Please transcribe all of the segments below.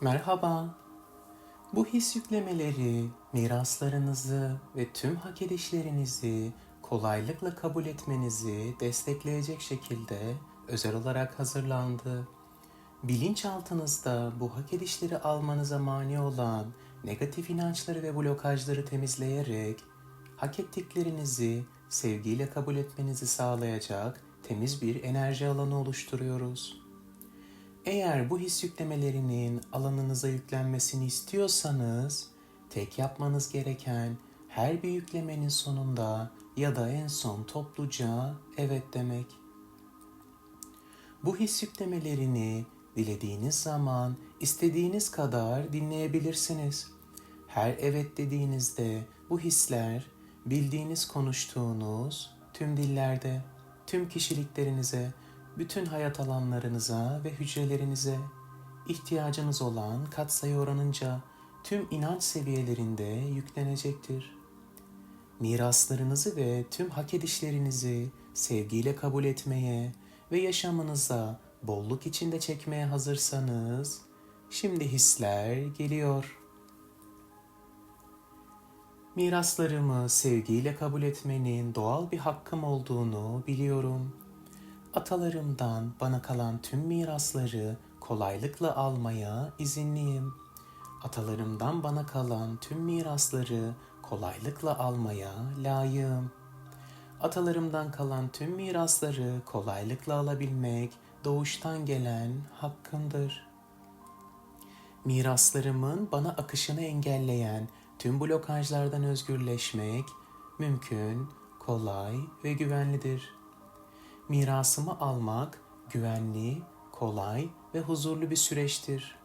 Merhaba. Bu his yüklemeleri, miraslarınızı ve tüm hak edişlerinizi kolaylıkla kabul etmenizi destekleyecek şekilde özel olarak hazırlandı. Bilinçaltınızda bu hak edişleri almanıza mani olan negatif inançları ve blokajları temizleyerek hak ettiklerinizi sevgiyle kabul etmenizi sağlayacak temiz bir enerji alanı oluşturuyoruz. Eğer bu his yüklemelerinin alanınıza yüklenmesini istiyorsanız, tek yapmanız gereken her bir yüklemenin sonunda ya da en son topluca evet demek. Bu his yüklemelerini dilediğiniz zaman istediğiniz kadar dinleyebilirsiniz. Her evet dediğinizde bu hisler bildiğiniz konuştuğunuz tüm dillerde, tüm kişiliklerinize, bütün hayat alanlarınıza ve hücrelerinize ihtiyacınız olan katsayı oranınca tüm inanç seviyelerinde yüklenecektir. Miraslarınızı ve tüm hak edişlerinizi sevgiyle kabul etmeye ve yaşamınıza bolluk içinde çekmeye hazırsanız, şimdi hisler geliyor. Miraslarımı sevgiyle kabul etmenin doğal bir hakkım olduğunu biliyorum. Atalarımdan bana kalan tüm mirasları kolaylıkla almaya izinliyim. Atalarımdan bana kalan tüm mirasları kolaylıkla almaya layığım. Atalarımdan kalan tüm mirasları kolaylıkla alabilmek doğuştan gelen hakkımdır. Miraslarımın bana akışını engelleyen tüm blokajlardan özgürleşmek mümkün, kolay ve güvenlidir. Mirasımı almak güvenli, kolay ve huzurlu bir süreçtir.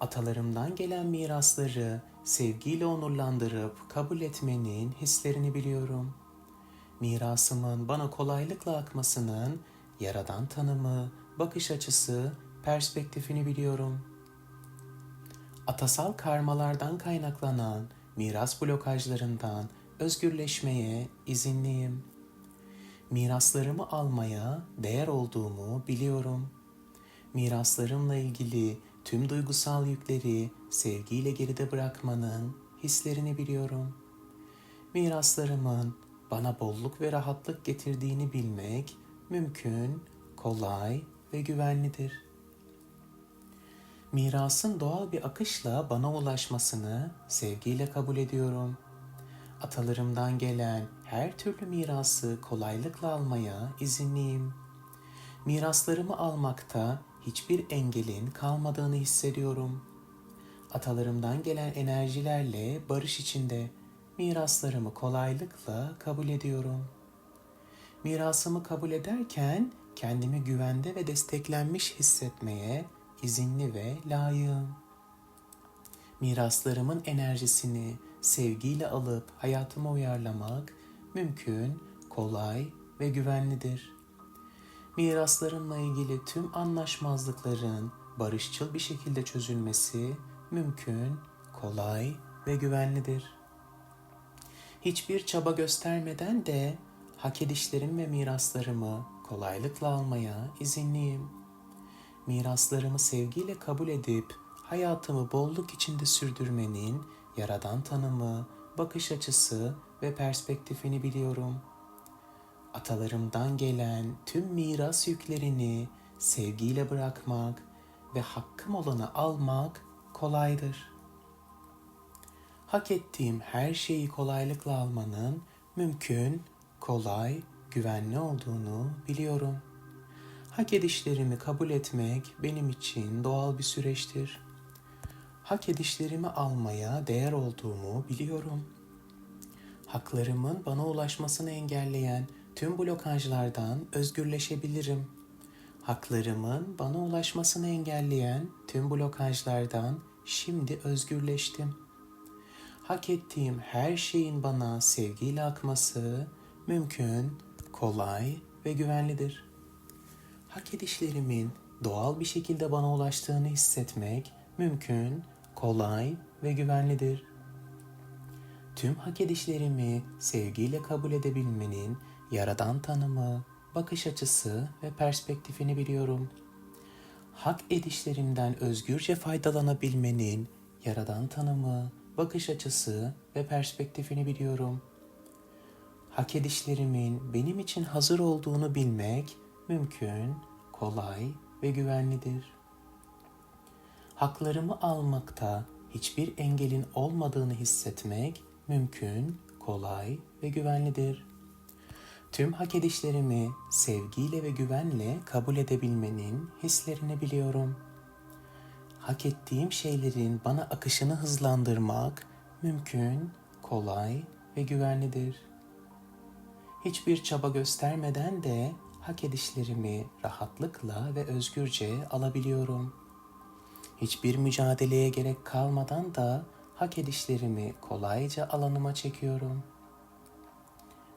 Atalarımdan gelen mirasları sevgiyle onurlandırıp kabul etmenin hislerini biliyorum. Mirasımın bana kolaylıkla akmasının yaradan tanımı, bakış açısı, perspektifini biliyorum. Atasal karmalardan kaynaklanan miras blokajlarından özgürleşmeye izinliyim. Miraslarımı almaya değer olduğumu biliyorum. Miraslarımla ilgili tüm duygusal yükleri sevgiyle geride bırakmanın hislerini biliyorum. Miraslarımın bana bolluk ve rahatlık getirdiğini bilmek mümkün, kolay ve güvenlidir. Mirasın doğal bir akışla bana ulaşmasını sevgiyle kabul ediyorum. Atalarımdan gelen her türlü mirası kolaylıkla almaya izinliyim. Miraslarımı almakta hiçbir engelin kalmadığını hissediyorum. Atalarımdan gelen enerjilerle barış içinde miraslarımı kolaylıkla kabul ediyorum. Mirasımı kabul ederken kendimi güvende ve desteklenmiş hissetmeye izinli ve layığım. Miraslarımın enerjisini sevgiyle alıp hayatıma uyarlamak mümkün, kolay ve güvenlidir. Miraslarımla ilgili tüm anlaşmazlıkların barışçıl bir şekilde çözülmesi mümkün, kolay ve güvenlidir. Hiçbir çaba göstermeden de hak edişlerim ve miraslarımı kolaylıkla almaya izinliyim. Miraslarımı sevgiyle kabul edip hayatımı bolluk içinde sürdürmenin yaradan tanımı, bakış açısı ve perspektifini biliyorum. Atalarımdan gelen tüm miras yüklerini sevgiyle bırakmak ve hakkım olanı almak kolaydır. Hak ettiğim her şeyi kolaylıkla almanın mümkün, kolay, güvenli olduğunu biliyorum. Hak edişlerimi kabul etmek benim için doğal bir süreçtir. Hak edişlerimi almaya değer olduğumu biliyorum. Haklarımın bana ulaşmasını engelleyen tüm blokajlardan özgürleşebilirim. Haklarımın bana ulaşmasını engelleyen tüm blokajlardan şimdi özgürleştim. Hak ettiğim her şeyin bana sevgiyle akması mümkün, kolay ve güvenlidir. Hak edişlerimin doğal bir şekilde bana ulaştığını hissetmek mümkün, kolay ve güvenlidir. Tüm hak edişlerimi sevgiyle kabul edebilmenin yaradan tanımı, bakış açısı ve perspektifini biliyorum. hak edişlerimden özgürce faydalanabilmenin yaradan tanımı, bakış açısı ve perspektifini biliyorum. Hak edişlerimin benim için hazır olduğunu bilmek mümkün, kolay ve güvenlidir. Haklarımı almakta hiçbir engelin olmadığını hissetmek mümkün, kolay ve güvenlidir. Tüm hak edişlerimi sevgiyle ve güvenle kabul edebilmenin hislerini biliyorum. Hak ettiğim şeylerin bana akışını hızlandırmak mümkün, kolay ve güvenlidir. Hiçbir çaba göstermeden de hak edişlerimi rahatlıkla ve özgürce alabiliyorum. Hiçbir mücadeleye gerek kalmadan da hak edişlerimi kolayca alanıma çekiyorum.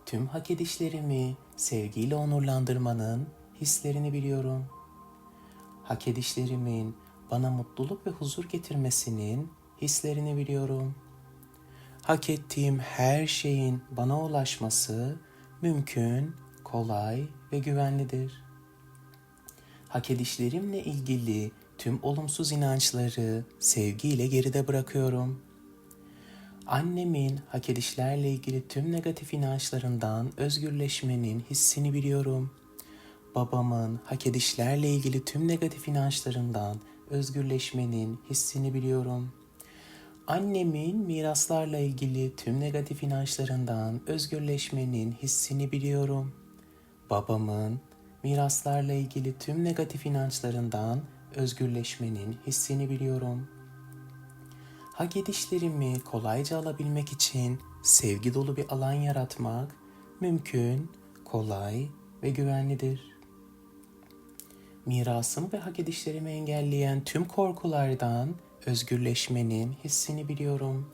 Tüm hak edişlerimi sevgiyle onurlandırmanın hislerini biliyorum. Hak edişlerimin bana mutluluk ve huzur getirmesinin hislerini biliyorum. Hak ettiğim her şeyin bana ulaşması mümkün, kolay ve güvenlidir. Hak edişlerimle ilgili tüm olumsuz inançları sevgiyle geride bırakıyorum. Annemin hak edişlerle ilgili tüm negatif inançlarından özgürleşmenin hissini biliyorum. Babamın hak edişlerle ilgili tüm negatif inançlarından özgürleşmenin hissini biliyorum. Annemin miraslarla ilgili tüm negatif inançlarından özgürleşmenin hissini biliyorum. Babamın miraslarla ilgili tüm negatif inançlarından özgürleşmenin hissini biliyorum. Hak edişlerimi kolayca alabilmek için sevgi dolu bir alan yaratmak mümkün, kolay ve güvenlidir. Mirasımı ve hak edişlerimi engelleyen tüm korkulardan özgürleşmenin hissini biliyorum.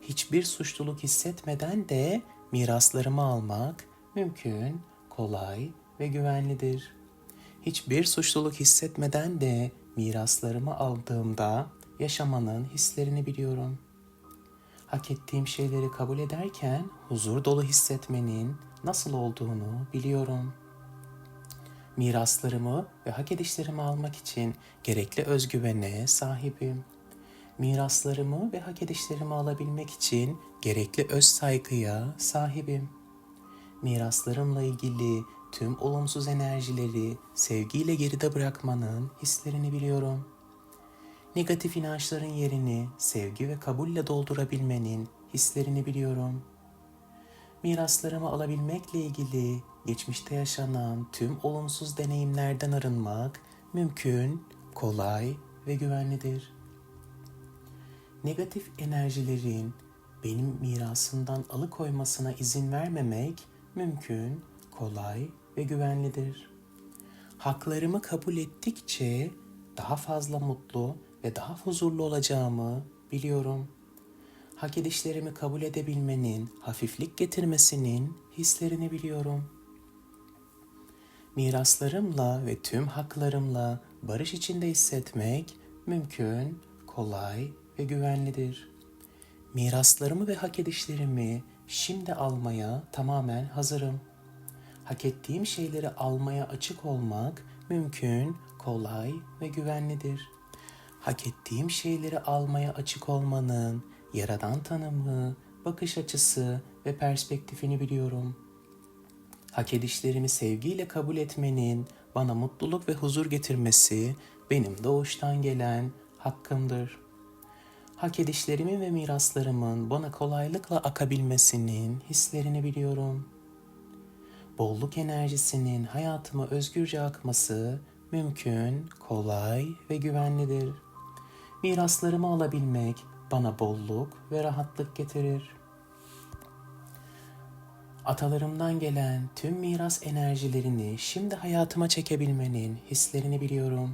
Hiçbir suçluluk hissetmeden de miraslarımı almak mümkün, kolay ve güvenlidir. Hiçbir suçluluk hissetmeden de miraslarımı aldığımda yaşamanın hislerini biliyorum. Hak ettiğim şeyleri kabul ederken huzur dolu hissetmenin nasıl olduğunu biliyorum. Miraslarımı ve hak edişlerimi almak için gerekli özgüvene sahibim. Miraslarımı ve hak edişlerimi alabilmek için gerekli öz saygıya sahibim. Miraslarımla ilgili tüm olumsuz enerjileri sevgiyle geride bırakmanın hislerini biliyorum. Negatif inançların yerini sevgi ve kabulle doldurabilmenin hislerini biliyorum. Miraslarımı alabilmekle ilgili geçmişte yaşanan tüm olumsuz deneyimlerden arınmak mümkün, kolay ve güvenlidir. Negatif enerjilerin benim mirasımdan alıkoymasına izin vermemek mümkün, kolay ve güvenlidir. Haklarımı kabul ettikçe daha fazla mutlu ve daha huzurlu olacağımı biliyorum. Hak edişlerimi kabul edebilmenin hafiflik getirmesinin hislerini biliyorum. Miraslarımla ve tüm haklarımla barış içinde hissetmek mümkün, kolay ve güvenlidir. Miraslarımı ve hak edişlerimi şimdi almaya tamamen hazırım. Hak ettiğim şeyleri almaya açık olmak mümkün, kolay ve güvenlidir. Hak ettiğim şeyleri almaya açık olmanın yaradan tanımı, bakış açısı ve perspektifini biliyorum. Hak edişlerimi sevgiyle kabul etmenin bana mutluluk ve huzur getirmesi benim doğuştan gelen hakkımdır. Hak edişlerimin ve miraslarımın bana kolaylıkla akabilmesinin hislerini biliyorum. Bolluk enerjisinin hayatıma özgürce akması mümkün, kolay ve güvenlidir. Miraslarımı alabilmek bana bolluk ve rahatlık getirir. Atalarımdan gelen tüm miras enerjilerini şimdi hayatıma çekebilmenin hislerini biliyorum.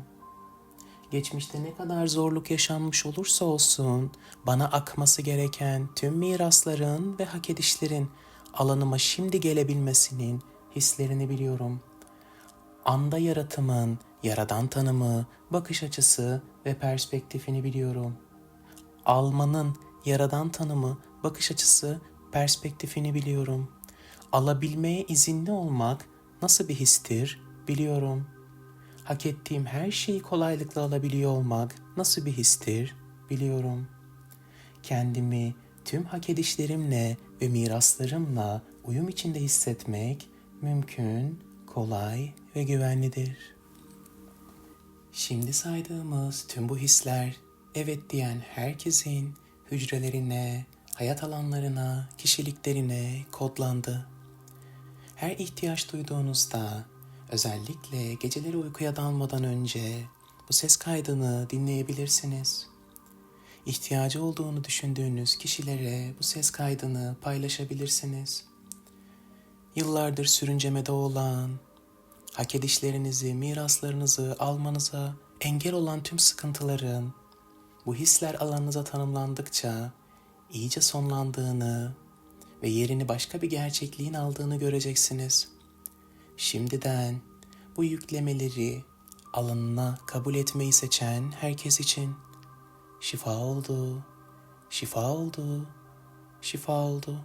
Geçmişte ne kadar zorluk yaşanmış olursa olsun bana akması gereken tüm mirasların ve hak edişlerin alanıma şimdi gelebilmesinin hislerini biliyorum. Anda yaratımın, yaradan tanımı, bakış açısı ve perspektifini biliyorum. Almanın, yaradan tanımı, bakış açısı, perspektifini biliyorum. Alabilmeye izinli olmak nasıl bir histir biliyorum. hak ettiğim her şeyi kolaylıkla alabiliyor olmak nasıl bir histir biliyorum. Kendimi tüm hak edişlerimle ve miraslarımla uyum içinde hissetmek mümkün, kolay ve güvenlidir. Şimdi saydığımız tüm bu hisler evet diyen herkesin hücrelerine, hayat alanlarına, kişiliklerine kodlandı. Her ihtiyaç duyduğunuzda, özellikle geceleri uykuya dalmadan önce bu ses kaydını dinleyebilirsiniz. İhtiyacı olduğunu düşündüğünüz kişilere bu ses kaydını paylaşabilirsiniz. Yıllardır sürüncemede olan, hak edişlerinizi, miraslarınızı almanıza engel olan tüm sıkıntıların bu hisler alanınıza tanımlandıkça iyice sonlandığını ve yerini başka bir gerçekliğin aldığını göreceksiniz. Şimdiden bu yüklemeleri alanına kabul etmeyi seçen herkes için şifa oldu, şifa oldu, şifa oldu.